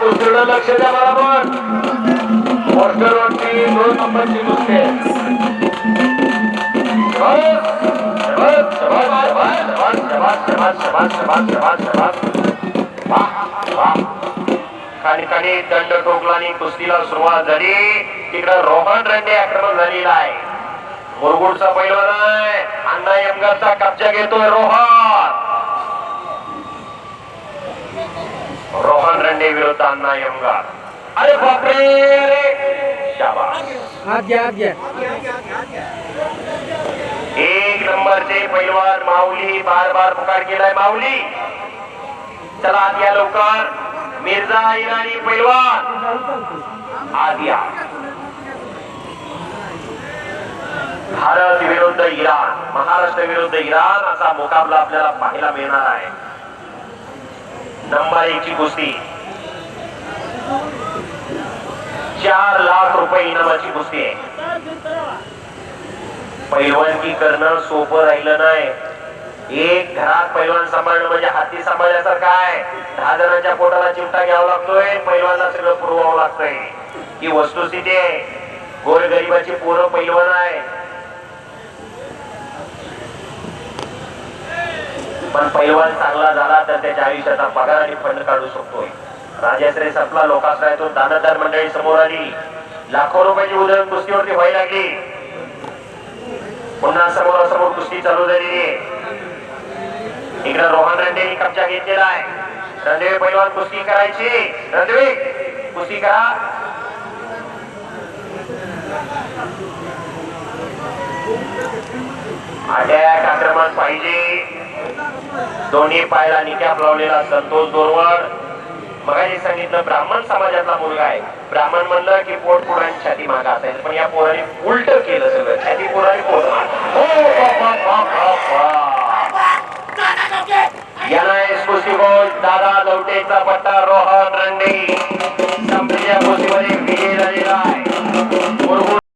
दुसरं लक्ष द्या बरोबर हॉस्टेल वरती दोन नंबरची दुसरे काणी दंड ठोकला आणि कुस्तीला सुरुवात झाली तिकडे रोहन रेड्डी आक्रमण झालेला आहे मुरगुडचा पैलवान आहे अण्णा यमगारचा कब्जा घेतोय रोहन अरे शाबास हात घ्या हात घ्या एक नंबरचे पैलवान माऊली बार बार पुकार केलाय माऊली चला आत या लवकर मिर्झा इराणी पैलवान आत या भारत विरुद्ध इराण महाराष्ट्र विरुद्ध इराण असा मुकाबला आपल्याला पाहायला मिळणार आहे नंबर एक ची कुस्ती. चार लाख रुपये इनामाची कुस्ती आहे. पैलवानकी करणं सोपं राहिलं नाही. एक घरात पैलवान सांभाळणं म्हणजे हाती सांभाळण्यासारखं आहे. दहा जणांच्या पोटाला चिमटा घ्यावा लागतोय पैलवानला सगळं पुरवावं लागतंय. ही वस्तुस्थिती आहे. गोरगरिबाची पोरं पैलवान आहे पण पैलवान चांगला झाला तर त्याच्या आयुष्याचा पगार आणि फंड काढू शकतोय संपला लोकाश्रय तो दानदार मंडळी समोर आली. लाखो रुपयाची उधळण कुस्तीवरती व्हायला लागली. पुन्हा समोरासमोर कुस्ती चालू झालेली आहे. इकडे रोहन रणदेवी कब्जा घेतलेला आहे. रणदेवी पैलवान कुस्ती करायची. रणदेवी कुस्ती करा. अटॅक आक्रमण पाहिजे. दोन्ही पायाला निकॅप लावलेला संतोष दोरवड मगाशी सांगितलं ब्राह्मण समाजातला मुलगा आहे. ब्राह्मण म्हणलं की पोट पुढे छाती मागा असायचं. पण या पोराने उलट केलं सगळं. छाती पोराने पोट हो, हो, हो, याला दादा लवटेचा पट्टा रोहन रंडे